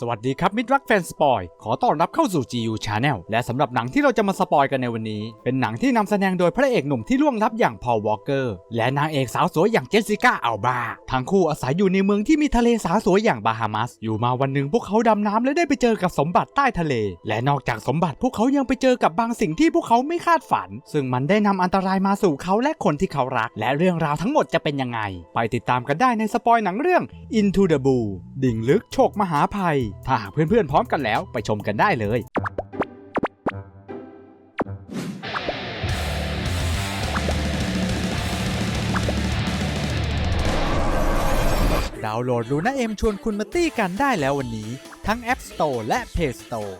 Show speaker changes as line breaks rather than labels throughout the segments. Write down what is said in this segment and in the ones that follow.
สวัสดีครับมิตรรักแฟนสปอย ขอต้อนรับเข้าสู่ GU Channel และสำหรับหนังที่เราจะมาสปอยกันในวันนี้ เป็นหนังที่นำแสดงโดยพระเอกหนุ่มที่ล่วงลับอย่างพอลวอลเกอร์ และนางเอกสาวสวยอย่างเจสสิก้าอัลบาทั้งคู่อาศัยอยู่ในเมืองที่มีทะเลสาวสวยอย่างบาฮามัส อยู่มาวันหนึ่งพวกเขาดำน้ำและได้ไปเจอกับสมบัติใต้ทะเล และนอกจากสมบัติพวกเขายังไปเจอกับบางสิ่งที่พวกเขาไม่คาดฝัน ซึ่งมันได้นำอันตรายมาสู่เขาและคนที่เขารัก และเรื่องราวทั้งหมดจะเป็นยังไง ไปติดตามกันได้ในสปอยหนังเรื่อง Into the Blue ดิ่งลึกโชคมหาภัยถ้าหากเพื่อนๆ พร้อมกันแล้วไปชมกันได้เลยดาวน์โหลดลูน่าเอ็มชวนคุณมาตี้กันได้แล้ววันนี้ ทั้ง App Store และ Play Store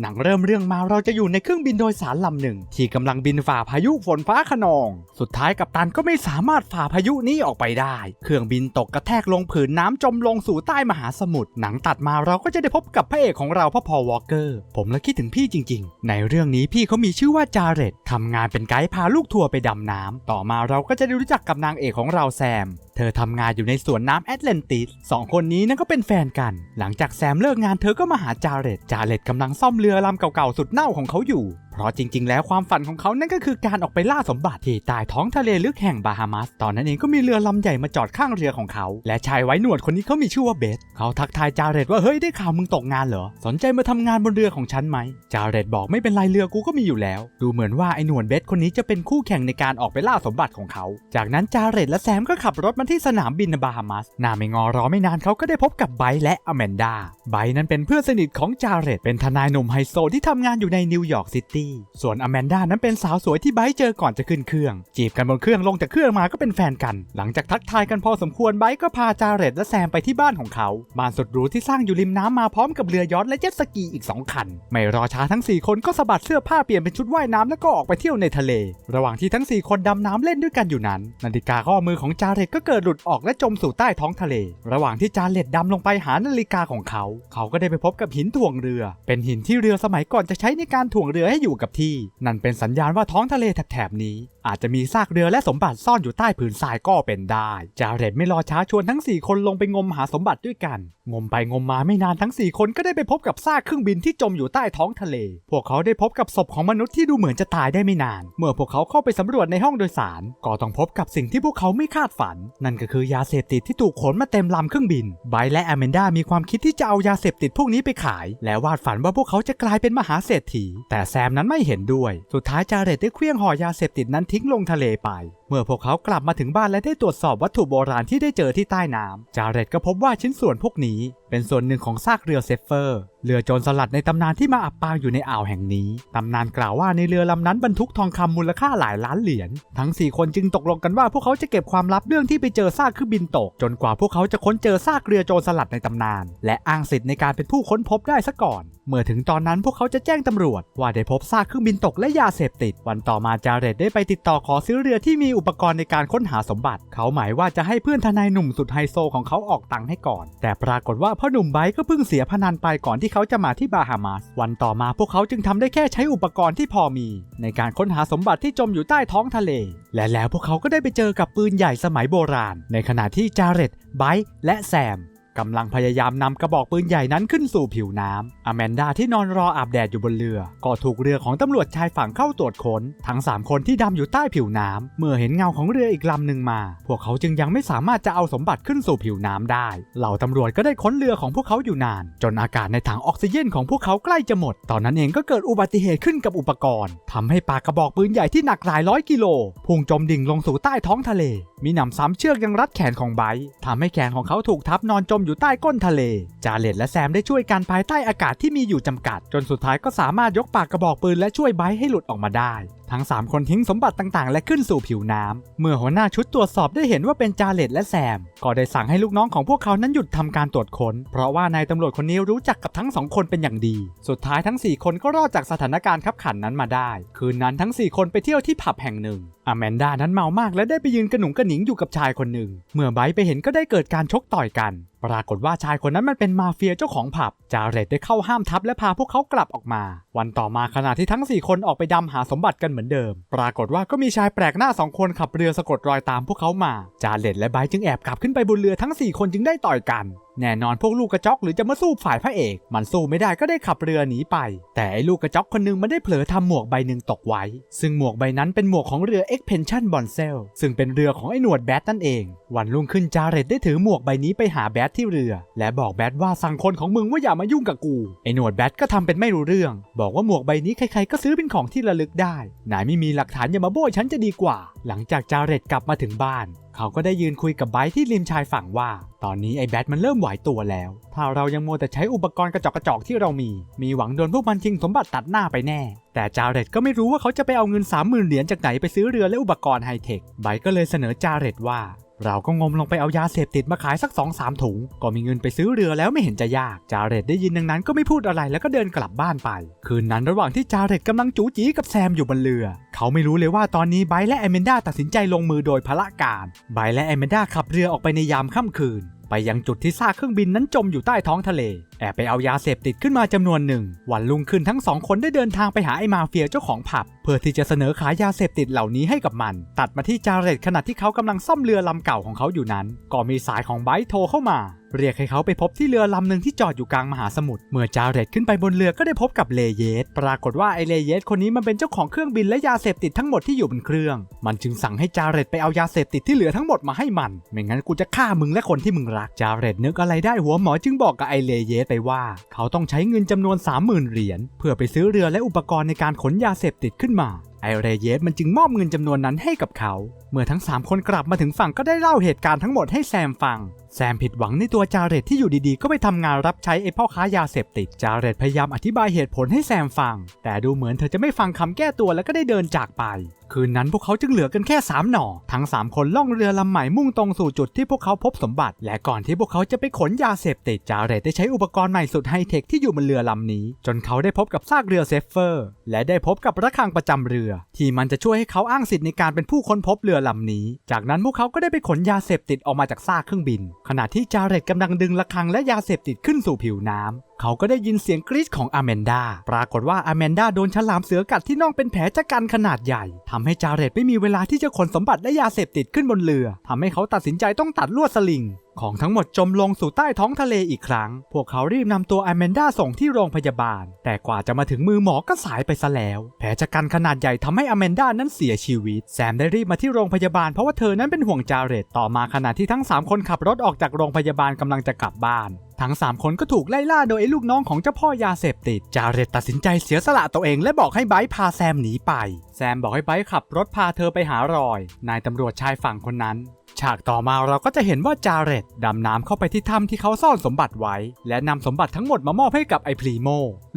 หนังเริ่มเรื่องมาเราจะอยู่ในเครื่องบินโดยสารลำหนึ่ง ที่กำลังบินฝ่าพายุฝนฟ้าขนอง สุดท้ายกัปตันก็ไม่สามารถฝ่าพายุนี้ออกไปได้ เครื่องบินตกกระแทกลงผืนน้ำจมลงสู่ใต้มหาสมุทรหนังตัดมาเราก็จะได้พบกับพระเอกของเราพ่อพอวอลเกอร์ ผมและคิดถึงพี่จริง ๆ ในเรื่องนี้พี่เขามีชื่อว่าจาเรตทำงานเป็นไกด์พาลูกทัวร์ไปดำน้ำต่อมาเราก็จะได้รู้จักกับนางเอกของเราแซม ธอทำงานอยู่ในสวนน้ำแอตแลนติสสองคนนี้นั่นก็เป็นแฟนกัน หลังจากแซมเลิกงานเธอก็มาหาจาเรตจาเรตกำลังซ่อมเรือลำเก่าๆสุดเน่าของเขาอยู่ ราะจริง ๆ แล้วความฝันของเขานั่นก็คือการออกไปล่าสมบัติที่ใต้ท้องทะเลลึกแห่งบาฮามัสตอนนั้นเองก็มีเรือลำใหญ่มาจอดข้างเรือของเขา และชายไว้หนวดคนนี้เขามีชื่อว่าเบส เขาทักทายจาเรตว่าเฮ้ยได้ข่าวมึงตกงานเหรอ สนใจมาทำงานบนเรือของฉันไหม จาเรตบอกไม่เป็นไรเรือกูก็มีอยู่แล้ว ดูเหมือนว่าไอ้หนวดเบสคนนี้จะเป็นคู่แข่งในการออกไปล่าสมบัติของเขา จากนั้นจาเรตและแซมก็ขับรถมาที่สนามบินบาฮามัสนาไม่งอรอไม่นานเขาก็ได้พบกับไบร์และอแมนดาไบร์นั้นเป็นเพื่อนสนิทของจาเรตเป็นทนายหนุ่มไฮโซที่ทำงานอยู่ในนิวยอร์กซิตี้ส่วนอแมนดานั้นเป็นสาวสวยที่ไบร์เจอก่อนจะขึ้นเครื่อง จีบกันบนเครื่องลงจากเครื่องมาก็เป็นแฟนกัน หลังจากทักทายกันพอสมควรไบร์ก็พาจาเรตและแซมไปที่บ้านของเขา บ้านสุดหรูที่สร้างอยู่ริมน้ำมาพร้อมกับเรือยอชต์และเจ็ตสกีอีก 2 คัน ไม่รอช้าทั้ง 4 คนก็สะบัดเสื้อผ้าเปลี่ยนเป็นชุดว่ายน้ำแล้วก็ออกไปเที่ยวในทะเล ระหว่างที่ทั้ง 4 คนดำน้ำเล่นด้วยกันอยู่นั้น นาฬิกาข้อมือของจาเรตก็เกิดหลุดออกและจมสู่ใต้ท้องทะเล ระหว่างที่จาเรตดำลงไปหานาฬิกาของเขา เขาก็ได้ไปพบกับหินถ่วงเรือ เป็นหินที่เรือสมัยก่อนจะใช้ในการถ่วงเรือให้อยู่กับที่ นั่นเป็นสัญญาณว่าท้องทะเลแถบนี้ อาจจะมีซากเรือและสมบัติซ่อนอยู่ใต้ผืนทรายก็เป็นได้ จาเรตไม่รอช้าชวนทั้ง 4 คนลงไปงมหาสมบัติด้วยกัน งมไปงมมาไม่นานทั้ง 4 คนก็ได้ไปพบกับซากเครื่องบินที่จมอยู่ใต้ท้องทะเล พวกเขาได้พบกับศพของมนุษย์ที่ดูเหมือนจะตายได้ไม่นาน เมื่อพวกเขาเข้าไปสำรวจในห้องโดยสาร ก็ต้องพบกับสิ่งที่พวกเขาไม่คาดฝัน นั่นก็คือยาเสพติดที่ถูกขนมาเต็มลำเครื่องบิน ไบและแอแมนดามีความคิดที่จะเอายาเสพติดพวกนี้ไปขาย และวาดฝันว่าพวกเขาจะกลายเป็นมหาเศรษฐี แต่แซมนั้นไม่เห็นด้วย สุดท้ายจาเรตได้เคลื่องห่อยาเสพติดนั้นทิ้งลงทะเลไป เมื่อพวกเขากลับมาถึงบ้านและได้ตรวจสอบวัตถุโบราณที่ได้เจอที่ใต้น้ำจาเรตก็พบว่าชิ้นส่วนพวกนี้ เป็นส่วนหนึ่งของซากเรือเซฟเฟอร์ เรือโจรสลัดในตำนานที่มาอับปางอยู่ในอ่าวแห่งนี้ ตำนานกล่าวว่าในเรือลำนั้นบรรทุกทองคำมูลค่าหลายล้านเหรียญ ทั้ง 4 คนจึงตกลงกันว่าพวกเขาจะเก็บความลับเรื่องที่ไปเจอซากเครื่องบินตก จนกว่าพวกเขาจะค้นเจอซากเรือโจรสลัดในตำนาน และอ้างสิทธิ์ในการเป็นผู้ค้นพบได้ซะก่อนเมื่อถึงตอนนั้นพวกเขาจะแจ้งตำรวจ ว่าได้พบซากเครื่องบินตกและยาเสพติด วันต่อมาจาเรตได้ไปติดต่อขอซื้อเรือที่มีอุปกรณ์ในการค้นหาสมบัติ เขาหมายว่าจะให้เพื่อนทนายหนุ่มสุดไฮโซของเขาออกตังค์ให้ก่อน แต่ปรากฏว่าพ่อหนุ่มไบร์ก็เพิ่งเสียพนันไปก่อนที่เขาจะมาที่บาฮามาส วันต่อมาพวกเขาจึงทำได้แค่ใช้อุปกรณ์ที่พอมี ในการค้นหาสมบัติที่จมอยู่ใต้ท้องทะเล และแล้วพวกเขาก็ได้ไปเจอกับปืนใหญ่สมัยโบราณ ในขณะที่จาเรตไบร์และแซม กำลังพยายามนำกระบอกปืนใหญ่นั้นขึ้นสู่ผิวน้ำอแมนดาที่นอนรออาบแดดอยู่บนเรือ ก็ถูกเรือของตำรวจชายฝั่งเข้าตรวจค้น ทั้ง 3 คนที่ดำอยู่ใต้ผิวน้ำเมื่อเห็นเงาของเรืออีกลำหนึ่งมา พวกเขาจึงยังไม่สามารถจะเอาสมบัติขึ้นสู่ผิวน้ำได้ เหล่าตำรวจก็ได้ค้นเรือของพวกเขาอยู่นาน จนอากาศในถังออกซิเจนของพวกเขาใกล้จะหมด ตอนนั้นเองก็เกิดอุบัติเหตุขึ้นกับอุปกรณ์ทำให้ปากกระบอกปืนใหญ่ที่หนักหลายร้อยกิโลพุ่งจมดิ่งลงสู่ใต้ท้องทะเล มีหนำซ้ำเชือกยังรัดแขนของไบท์ทำให้แขนของเขาถูกทับนอนจมอยู่ใต้ก้นทะเล จาเลตและแซมได้ช่วยกันภายใต้อากาศที่มีอยู่จำกัด จนสุดท้ายก็สามารถยกปากกระบอกปืนและช่วยไบท์ให้หลุดออกมาได้ ทั้ง 3 คนทิ้งสมบัติต่างๆ และขึ้นสู่ผิวน้ำเมื่อหัวหน้าชุดตรวจสอบได้เห็นว่าเป็นจาเลตและแซม ก็ได้สั่งให้ลูกน้องของพวกเขานั้นหยุดทำการตรวจค้น เพราะว่านายตำรวจคนนี้รู้จักกับทั้งสองคนเป็นอย่างดี สุดท้ายทั้ง 4 คนก็รอดจากสถานการณ์ขับขันนั้นมาได้ คืนนั้นทั้ง 4 คนไปเที่ยวที่ผับแห่งหนึ่งอแมนดานั้นเมามากและได้ไปยืนกระหนุงกระหนิงอยู่กับชายคนหนึ่ง เมื่อไบไปเห็นก็ได้เกิดการชกต่อยกัน ปรากฏว่าชายคนนั้นมันเป็นมาเฟียเจ้าของผับ จาเรตได้เข้าห้ามทับและพาพวกเขากลับออกมา วันต่อมาขณะที่ทั้ง 4 คนออกไปดำหาสมบัติกันเหมือนเดิม ปรากฏว่าก็มีชายแปลกหน้าสองคนขับเรือสะกดรอยตามพวกเขามา จาเรตและไบรจึงแอบกลับขึ้นไปบนเรือทั้ง 4 คนจึงได้ต่อยกัน แน่นอนพวกลูกกระจอกหรือจะมาสู้ฝ่ายพระเอก มันสู้ไม่ได้ก็ได้ขับเรือหนีไป แต่ไอ้ลูกกระจอกคนหนึงมันได้เผลอทำหมวกใบหนึ่งตกไว้ ซึ่งหมวกใบนั้นเป็นหมวกของเรือ Expansion b o n s e l ซึ่งเป็นเรือของไอ้หนวดแบทนั่นเอง วันรุ่งขึ้นจาเรตได้ถือหมวกใบนี้ไปหาแบทที่เรือ และบอกแบทว่าสั่งคนของมึงว่าอย่ามายุ่งกับกู ไอ้หนวดแบทก็ทำเป็นไม่รู้เรื่อง บอกว่าหมวกใบนี้ใครๆก็ซื้อเป็นของที่ระลึกได้นายไม่มีหลักฐานอย่ามาโบยฉันจะดีกว่า หลังจากจาเรตกลับมาถึงบ้าน เขาก็ได้ยืนคุยกับไบที่ริมชายฝั่งว่า ตอนนี้ไอ้แบทมันเริ่มไหวตัวแล้ว ถ้าเรายังมัวแต่ใช้อุปกรณ์กระจอกกระจอกที่เรามี มีหวังโดนพวกมันชิงสมบัติตัดหน้าไปแน่ แต่จาเรตก็ไม่รู้ว่าเขาจะไปเอาเงิน 30,000 เหรียญจากไหนไปซื้อเรือและอุปกรณ์ไฮเทคไบก็เลยเสนอจาเรตว่า เราก็งมลงไปเอายาเสพติดมาขายสัก2อสามถุง ก็มีเงินไปซื้อเรือแล้วไม่เห็นจะยาก จาเรตได้ยินดังนั้นก็ไม่พูดอะไรแล้วก็เดินกลับบ้านไป คืนนั้นระหว่างที่จาเรตกำลังจูจีกับแซมอยู่บนเรือ เขาไม่รู้เลยว่าตอนนี้ไบและแอมเมนดาตัดสินใจลงมือโดยพละการไบและแอมเมนดาขับเรือออกไปในยามค่ำคืน ไปยังจุดที่ซากเครื่องบินนั้นจมอยู่ใต้ท้องทะเล แอบไปเอายาเสพติดขึ้นมาจำนวนหนึ่ง วันลุ่งขึ้นทั้งสองคนได้เดินทางไปหาไอ้มาเฟียเจ้าของผับ เพื่อที่จะเสนอขายยาเสพติดเหล่านี้ให้กับมัน ตัดมาที่จาเรตขณะที่เขากำลังซ่อมเรือลำเก่าของเขาอยู่นั้น ก็มีสายของไบท์โทรเข้ามา เรียกให้เขาไปพบที่เรือลำหนึ่งที่จอดอยู่กลางมหาสมุทร เมื่อจาเรตขึ้นไปบนเรือก็ได้พบกับเลเยส ปรากฏว่าไอเลเยสคนนี้มันเป็นเจ้าของเครื่องบินและยาเสพติดทั้งหมดที่อยู่บนเครื่อง มันจึงสั่งให้จาเรตไปเอายาเสพติดที่เหลือทั้งหมดมาให้มัน ไม่งั้นกูจะฆ่ามึงและคนที่มึงรัก จาเรตนึกอะไรได้หัวหมอจึงบอกกับไอเลเยสไปว่า เขาต้องใช้เงินจำนวน 30,000 เหรียญเพื่อไปซื้อเรือและอุปกรณ์ในการขนยาเสพติดขึ้นมาไอเรเยสมันจึงมอบเงินจำนวนนั้นให้กับเขา เมื่อทั้ง 3 คนกลับมาถึงฝั่งก็ได้เล่าเหตุการณ์ทั้งหมดให้แซมฟัง แซมผิดหวังในตัวจาเรตที่อยู่ดีๆ ก็ไปทำงานรับใช้ไอพ่อค้ายาเสพติด จาเรตพยายามอธิบายเหตุผลให้แซมฟัง แต่ดูเหมือนเธอจะไม่ฟังคำแก้ตัวแล้วก็ได้เดินจากไป คืนนั้นพวกเขาจึงเหลือกันแค่ 3 หน่อ ทั้ง 3 คนล่องเรือลำใหม่มุ่งตรงสู่จุดที่พวกเขาพบสมบัติ และก่อนที่พวกเขาจะไปขนยาเสพติด จาเรตได้ใช้อุปกรณ์ใหม่สุดไฮเทคที่อยู่บนเรือลำนี้ จนเขาได้พบกับซากเรือเซฟเฟอร์ และได้พบกับระฆังประจำเรือ ที่มันจะช่วยให้เขาอ้างสิทธิ์ในการเป็นผู้ค้นพบเรือลำนี้ จากนั้นพวกเขาก็ได้ไปขนยาเสพติดออกมาจากซากเครื่องบินขณะที่จาเรตกำลังดึงระฆังและยาเสพติดขึ้นสู่ผิวน้ำ เขาก็ได้ยินเสียงกรีดของอแมนดา ปรากฏว่าอแมนดาโดนฉลามเสือกัดที่น่องเป็นแผลจากกันขนาดใหญ่ทำให้จาเรตไม่มีเวลาที่จะขนสมบัติและยาเสพติดขึ้นบนเรือทำให้เขาตัดสินใจต้องตัดลวดสลิงของทั้งหมดจมลงสู่ใต้ท้องทะเลอีกครั้ง พวกเขารีบนำตัวอแมนดาส่งที่โรงพยาบาล แต่กว่าจะมาถึงมือหมอก็สายไปซะแล้ว แผลจากกันขนาดใหญ่ทำให้อแมนดานั้นเสียชีวิต แซมได้รีบมาที่โรงพยาบาลเพราะว่าเธอนั้นเป็นห่วงจาเรตต่อมาขณะที่ทั้ง 3 คนขับรถออกจากโรงพยาบาลกำลังจะกลับบ้าน ทั้ง 3 คนก็ถูกไล่ล่าโดยไอ้ลูกน้องของเจ้าพ่อยาเสพติด จาเรตตัดสินใจเสียสละตัวเองและบอกให้ไบร์ทพาแซมหนีไป แซมบอกให้ไบร์ทขับรถพาเธอไปหารอย นายตำรวจชายฝั่งคนนั้น ฉากต่อมาเราก็จะเห็นว่าจาเรตดำน้ำเข้าไปที่ถ้ำที่เขาซ่อนสมบัติไว้ และนำสมบัติทั้งหมดมามอบให้กับไอพรีโม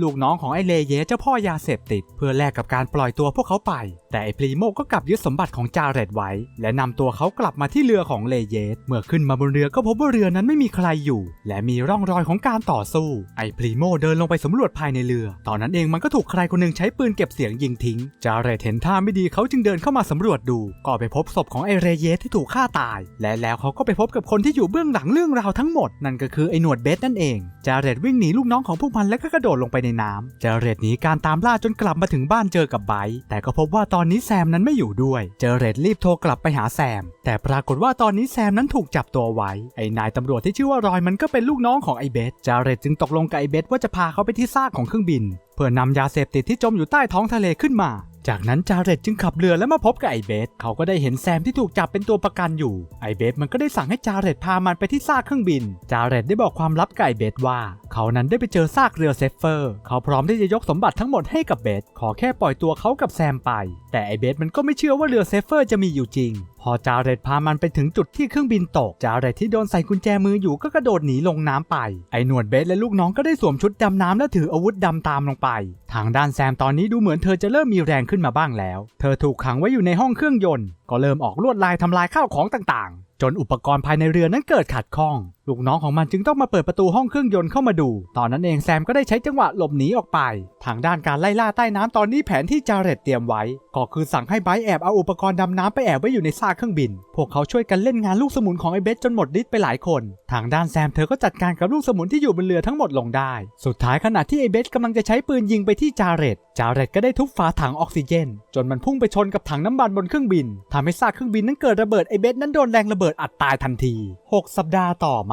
ลูกน้องของไอเลเยสเจ้าพ่อยาเสพติด เพื่อแลกกับการปล่อยตัวพวกเขาไป แต่ไอพรีโมก็กลับยึดสมบัติของจาเรตไว้ และนำตัวเขากลับมาที่เรือของเลเยสเมื่อขึ้นมาบนเรือก็พบว่าเรือนั้นไม่มีใครอยู่ และมีร่องรอยของการต่อสู้ ไอพรีโมเดินลงไปสำรวจภายในเรือ ตอนนั้นเองมันก็ถูกใครคนหนึ่งใช้ปืนเก็บเสียงยิงทิ้ง จาเรตเห็นท่าไม่ดีเขาจึงเดินเข้ามาสำรวจดู ก็ไปพบศพของไอเรเยสที่ถูกฆ่าตายและแล้วเขาก็ไปพบกับคนที่อยู่เบื้องหลังเรื่องราวทั้งหมด นั่นก็คือไอ้หนวดเบสนั่นเองจาเรตวิ่งหนีลูกน้องของพวกมันแล้วก็กระโดดลงไปในน้ำจาเรตหนีการตามล่าจนกลับมาถึงบ้านเจอกับไบร์แต่ก็พบว่าตอนนี้แซมนั้นไม่อยู่ด้วยเจอเรตรีบโทรกลับไปหาแซม แต่ปรากฏว่าตอนนี้แซมนั้นถูกจับตัวไว้ไอ้นายตำรวจที่ชื่อว่ารอยมันก็เป็นลูกน้องของไอ้เบสจาเรตจึงตกลงกับไอ้เบสว่าจะพาเขาไปที่ซากของเครื่องบิน เพื่อนำยาเสพติดที่จมอยู่ใต้ท้องทะเลขึ้นมา จากนั้นจาเรตจึงขับเรือแล้วมาพบกับไอเบสเขาก็ได้เห็นแซมที่ถูกจับเป็นตัวประกันอยู่ไอเบสมันก็ได้สั่งให้จาเรตพามันไปที่ซากเครื่องบิน จาเรตได้บอกความลับกับไอเบสว่า เขานั้นได้ไปเจอซากเรือเซฟเฟอร์ เขาพร้อมที่จะยกสมบัติทั้งหมดให้กับเบสขอแค่ปล่อยตัวเขากับแซมไป แต่ไอเบสมันก็ไม่เชื่อว่าเรือเซฟเฟอร์จะมีอยู่จริง พอจาเรตพามันไปถึงจุดที่เครื่องบินตก จาเรตที่โดนใส่กุญแจมืออยู่ก็กระโดดหนีลงน้ำไป ไอหนวดเบสและลูกน้องก็ได้สวมชุดดำน้ำและถืออาวุธดำตามลงไป ทางด้านแซมตอนนี้ดูเหมือนเธอจะเริ่มมีแรงขึ้นมาบ้างแล้ว เธอถูกขังไว้อยู่ในห้องเครื่องยนต์ ก็เริ่มออกลวดลายทำลายข้าวของต่างๆ จนอุปกรณ์ภายในเรือนั้นเกิดขัดข้องลูกน้องของมันจึงต้องมาเปิดประตูห้องเครื่องยนต์เข้ามาดู ตอนนั้นเองแซมก็ได้ใช้จังหวะหลบหนีออกไป ทางด้านการไล่ล่าใต้น้ำตอนนี้แผนที่จาเรตเตรียมไว้ ก็คือสั่งให้ไบแอบเอาอุปกรณ์ดำน้ำไปแอบไว้อยู่ในซากเครื่องบิน พวกเขาช่วยกันเล่นงานลูกสมุนของไอเบสจนหมดฤทธิ์ไปหลายคน ทางด้านแซมเธอก็จัดการกับลูกสมุนที่อยู่บนเรือทั้งหมดลงได้ สุดท้ายขณะที่ไอเบสกำลังจะใช้ปืนยิงไปที่จาเรตจาเรตก็ได้ทุบฝาถังออกซิเจน จนมันพุ่งไปชนกับถังน้ำมันบนเครื่องบินทำให้ซากเครื่องบินนั้นเกิดระเบิดไอเบสนั้นโดนแรงระเบิดอัดตายทันที 6 สัปดาห์ต่อมา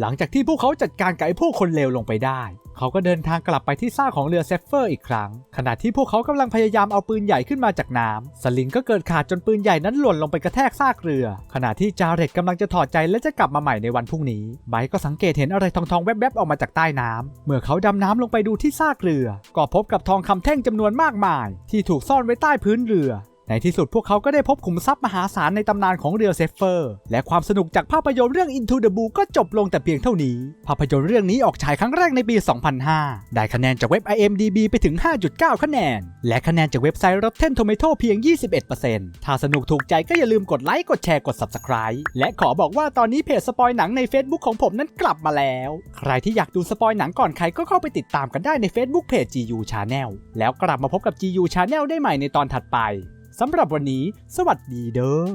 หลังจากที่พวกเขาจัดการกับไอ้พวกคนเลวลงไปได้ เขาก็เดินทางกลับไปที่ซากของเรือเซฟเฟอร์อีกครั้ง ขณะที่พวกเขากำลังพยายามเอาปืนใหญ่ขึ้นมาจากน้ำสลิงก็เกิดขาดจนปืนใหญ่นั้นหล่นลงไปกระแทกซากเรือ ขณะที่จาเรตกำลังจะถอดใจและจะกลับมาใหม่ในวันพรุ่งนี้ไบร์ทก็สังเกตเห็นอะไรทองๆแวบๆออกมาจากใต้น้ำเมื่อเขาดำน้ำลงไปดูที่ซากเรือ ก็พบกับทองคำแท่งจำนวนมากมาย ที่ถูกซ่อนไว้ใต้พื้นเรือ ในที่สุดพวกเขาก็ได้พบขุมทรัพย์มหาศาลในตำนานของเรือเซฟเฟอร์ และความสนุกจากภาพยนตร์เรื่อง Into the Blue ก็จบลงแต่เพียงเท่านี้ ภาพยนตร์เรื่องนี้ออกฉายครั้งแรกในปี 2005 ได้คะแนนจากเว็บ IMDb ไปถึง 5.9 คะแนน และคะแนนจากเว็บไซต์ Rotten Tomato เพียง 21%ถ้าสนุกถูกใจก็อย่าลืมกดไลค์ กดแชร์ กด Subscribe และขอบอกว่าตอนนี้เพจสปอยหนังใน Facebook ของผมนั้นกลับมาแล้ว ใครที่อยากดูสปอยหนังก่อนใครก็เข้าไปติดตามกันได้ใน Facebook Page GU Channel แล้วกลับมาพบกับ GU Channel ได้ใหม่ในตอนถัดไป สำหรับวันนี้ สวัสดีเด้อ